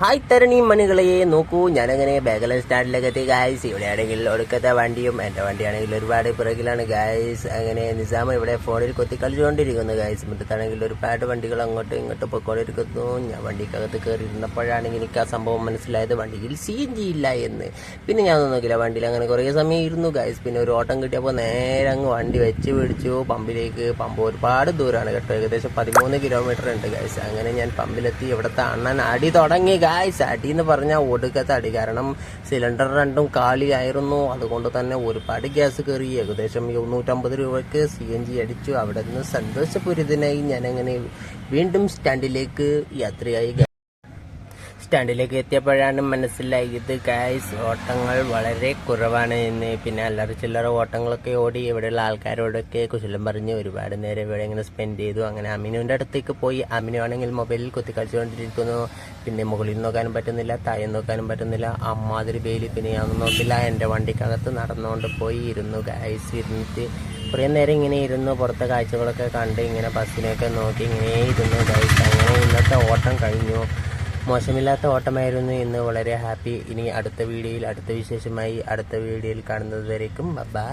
Hi തരണി മണികളെ. നോക്കൂ ഞാനങ്ങനെ ബാഗല സ്റ്റാൻഡിലേക്ക് എത്തി ഗായ്സ് ഇവിടെ ആണെങ്കിൽ ഒടുക്കത്തെ വണ്ടിയും എന്റെ വണ്ടിയാണെങ്കിൽ ഒരുപാട് പിറകിലാണ് ഗായ്സ് അങ്ങനെ നിസാമ ഇവിടെ ഫോണിൽ കൊത്തി കളിച്ചുകൊണ്ടിരിക്കുന്നു ഗായ്സ് മുറ്റത്താണെങ്കിൽ ഒരുപാട് വണ്ടികൾ അങ്ങോട്ടും ഇങ്ങോട്ടും പൊയ്ക്കൊണ്ടിരിക്കുന്നു ഞാൻ വണ്ടിക്കകത്ത് കയറിയിരുന്നപ്പോഴാണെങ്കിൽ എനിക്ക് ആ സംഭവം മനസ്സിലായത്. വണ്ടിയിൽ സി എൻ ജി ഇല്ല എന്ന്. പിന്നെ ഞാൻ നോക്കില്ല വണ്ടിയിൽ അങ്ങനെ കുറേ സമയം ഇരുന്നു ഗായ്സ് പിന്നെ ഒരു ഓട്ടം കിട്ടിയപ്പോൾ നേരെ അങ്ങ് വണ്ടി വെച്ച് പിടിച്ചു. പമ്പിലേക്ക് പമ്പ് ഒരുപാട് ദൂരമാണ് കേട്ടോ. ഏകദേശം പതിമൂന്ന് കിലോമീറ്റർ ഉണ്ട് ഗായ്സ് അങ്ങനെ ഞാൻ പമ്പിലെത്തി. ഇവിടുത്തെ അണ്ണൻ അടി തുടങ്ങി ഗായ്സ് അടി എന്ന് പറഞ്ഞാൽ ഒടുക്കത്തെ അടി. കാരണം സിലിണ്ടർ രണ്ടും കാലിയായിരുന്നു. അതുകൊണ്ട് തന്നെ ഒരുപാട് ഗ്യാസ് കയറി ഏകദേശം എഴുന്നൂറ്റമ്പത് രൂപയ്ക്ക് സി എൻ ജി അടിച്ചു. അവിടെ നിന്ന് സന്തോഷപൂരിതനായി ഞാനങ്ങനെ വീണ്ടും സ്റ്റാൻഡിലേക്ക് യാത്രയായി. സ്റ്റാൻഡിലേക്ക് എത്തിയപ്പോഴാണ് മനസ്സിലായത് ഗായ്സ് ഓട്ടങ്ങൾ വളരെ കുറവാണ് എന്ന്. പിന്നെ അല്ലറ ചില്ലറ ഓട്ടങ്ങളൊക്കെ ഓടി ഇവിടെയുള്ള ആൾക്കാരോടൊക്കെ കുശലം പറഞ്ഞ് ഒരുപാട് നേരം ഇവിടെ ഇങ്ങനെ സ്പെൻഡ് ചെയ്തു. അങ്ങനെ അമിനുവിന്റെ അടുത്തേക്ക് പോയി. അമിനു ആണെങ്കിൽ മൊബൈലിൽ കുത്തി കളിച്ചുകൊണ്ടിരിക്കുന്നു പിന്നെ മുകളിൽ നോക്കാനും പറ്റുന്നില്ല താഴെ നോക്കാനും പറ്റുന്നില്ല. അമ്മാതിരി വെയിൽ പിന്നെ ഞാൻ നോക്കില്ല. എന്റെ വണ്ടിക്കകത്ത് നടന്നുകൊണ്ട് പോയി ഇരുന്നു ഗായ്സ് ഇരുന്നിട്ട് കുറേ നേരം ഇങ്ങനെ ഇരുന്നു. പുറത്തെ കാഴ്ചകളൊക്കെ കണ്ട് ഇങ്ങനെ ബസ്സിനെയൊക്കെ നോക്കി ഇങ്ങനെ ഇരുന്നു ഗൈസ് അങ്ങനെ ഇന്നത്തെ ഓട്ടം കഴിഞ്ഞു. മോശമില്ലാത്ത ഓട്ടമായിരുന്നു ഇന്ന് വളരെ ഹാപ്പി. ഇനി അടുത്ത വീഡിയോയിൽ അടുത്ത വിശേഷമായി അടുത്ത വീഡിയോയിൽ കാണുന്നത് വരേക്കും ബൈ